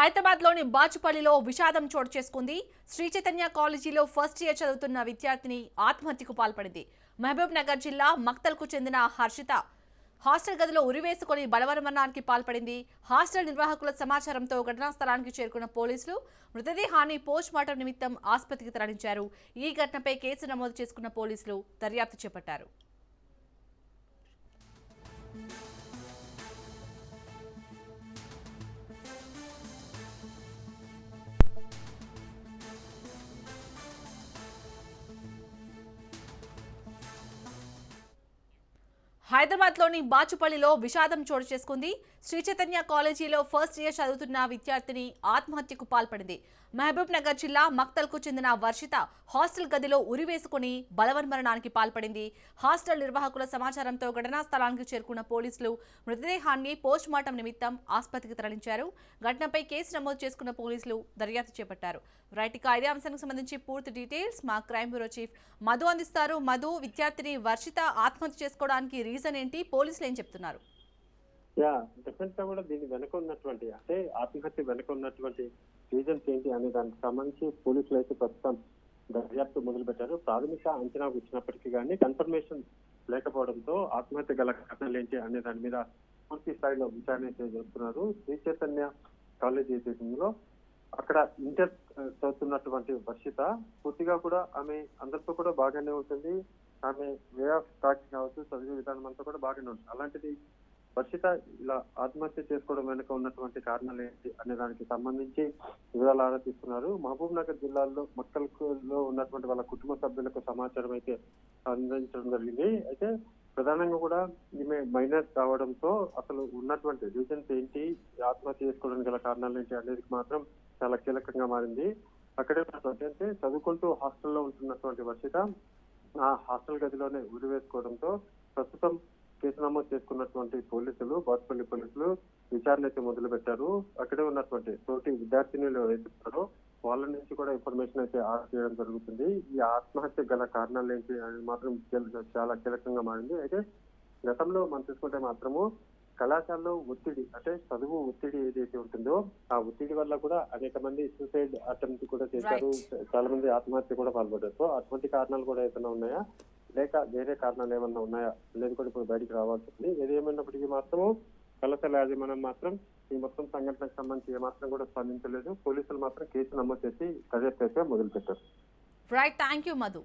హైదరాబాద్లోని బాచుపల్లిలో విషాదం చోటు చేసుకుంది. శ్రీ చైతన్య కాలేజీలో ఫస్ట్ ఇయర్ చదువుతున్న విద్యార్థిని ఆత్మహత్యకు పాల్పడింది. మహబూబ్ నగర్ జిల్లా మక్తల్కు చెందిన హర్షిత హాస్టల్ గదిలో ఉరివేసుకొని బలవరమరణానికి పాల్పడింది. హాస్టల్ నిర్వాహకుల సమాచారంతో ఘటనా స్థలానికి చేరుకున్న పోలీసులు మృతదేహాన్ని పోస్ట్ మార్టం నిమిత్తం ఆసుపత్రికి తరలించారు. ఈ ఘటనపై కేసు నమోదు చేసుకున్న పోలీసులు దర్యాప్తు చేపట్టారు. హైదరాబాద్లోని బాచుపల్లిలో విషాదం చోటు చేసుకుంది. శ్రీ చైతన్య కాలేజీలో ఫస్ట్ ఇయర్ చదువుతున్న విద్యార్థిని ఆత్మహత్యకు పాల్పడింది. మహబూబ్ నగర్ జిల్లా మక్తల్కు చెందిన వర్షిత హాస్టల్ గదిలో ఉరివేసుకుని బలవన్మరణానికి పాల్పడింది. హాస్టల్ నిర్వాహకుల సమాచారంతో ఘటనా స్థలానికి చేరుకున్న పోలీసులు మృతదేహాన్ని పోస్ట్ మార్టం నిమిత్తం ఆసుపత్రికి తరలించారు. ఘటనపై కేసు నమోదు చేసుకున్న పోలీసులు దర్యాప్తు చేపట్టారు. రైట్ ఇక ఇదే అంశానికి సంబంధించి పూర్తి డీటెయిల్స్ మా క్రైమ్ బ్యూరో చీఫ్ మధు అందిస్తారు. మధు విద్యార్థిని వర్షిత ఆత్మహత్య చేసుకోవడానికి రీజన్ ఏంటి? పోలీసులు ఏం చెప్తున్నారు? యా డెఫినెట్గా కూడా దీని వెనక ఉన్నటువంటి అంటే ఆత్మహత్య వెనక ఉన్నటువంటి రీజన్స్ ఏంటి అనే దానికి సంబంధించి పోలీసులు అయితే ప్రస్తుతం దర్యాప్తు మొదలు పెట్టారు ప్రాథమిక అంచనాకు వచ్చినప్పటికీ కానీ కన్ఫర్మేషన్ లేకపోవడంతో ఆత్మహత్య గల కారణాలు ఏంటి అనే దాని మీద పూర్తి స్థాయిలో విచారణ అయితే జరుపుతున్నారు. శ్రీ చైతన్య కాలేజ్ ఏదైతుందో అక్కడ ఇంటర్ చదువుతున్నటువంటి వర్షిత పూర్తిగా కూడా ఆమె అందరితో కూడా బాగానే ఉంటుంది. ఆమె వే ఆఫ్ టాకింగ్ కావచ్చు చదివే విధానం అంతా కూడా బాగానే ఉంటుంది. అలాంటిది వర్షిత ఇలా ఆత్మహత్య చేసుకోవడం వెనుక ఉన్నటువంటి కారణాలు ఏంటి అనే దానికి సంబంధించి వివరాలు ఆరా తీసుకున్నారు మహబూబ్ నగర్ జిల్లాలో మక్కల్లో ఉన్నటువంటి వాళ్ళ కుటుంబ సభ్యులకు సమాచారం అయితే అందించడం జరిగింది. అయితే ప్రధానంగా కూడా ఈమె మైనర్ కావడంతో అసలు ఉన్నటువంటి రీజన్స్ ఏంటి ఆత్మహత్య చేసుకోవడానికి గల కారణాలు ఏంటి అనేది మాత్రం చాలా కీలకంగా మారింది. అక్కడే అంటే చదువుకుంటూ హాస్టల్లో ఉంటున్నటువంటి వర్షిత ఆ హాస్టల్ గదిలోనే ఉరి వేసుకోవడంతో ప్రస్తుతం కేసు నమోదు చేసుకున్నటువంటి పోలీసులు బాస్పల్లి పోలీసులు విచారణ అయితే మొదలు పెట్టారు అక్కడే ఉన్నటువంటి తోటి విద్యార్థినులు ఎవరైతే వాళ్ళ నుంచి కూడా ఇన్ఫర్మేషన్ అయితే ఆరా చేయడం జరుగుతుంది. ఈ ఆత్మహత్య గల కారణాలు ఏంటి అనేది మాత్రం చాలా కీలకంగా మారింది. అయితే గతంలో మనం చూసుకుంటే మాత్రము కళాశాలలో ఒత్తిడి అంటే చదువు ఒత్తిడి ఏదైతే ఉంటుందో ఆ ఒత్తిడి వల్ల కూడా అనేక మంది సూసైడ్ అటెంప్ట్ కూడా చేశారు. చాలా మంది ఆత్మహత్య కూడా పాల్పడ్డారు. సో అటువంటి కారణాలు కూడా ఏమైనా ఉన్నాయా? లేక వేరే కారణాలు ఏమన్నా ఉన్నాయా అనేది కూడా ఇప్పుడు బయటికి రావాల్సి ఉంది. ఏది ఏమైనప్పటికీ మాత్రము కళాశాల యాజమాన్యం మాత్రం ఈ మొత్తం సంఘటనకు సంబంధించి ఏమాత్రం కూడా స్పందించలేదు. పోలీసులు మాత్రం కేసు నమోదు చేసి దర్యాప్తు అయితే మొదలుపెట్టారు. Right thank you Madhu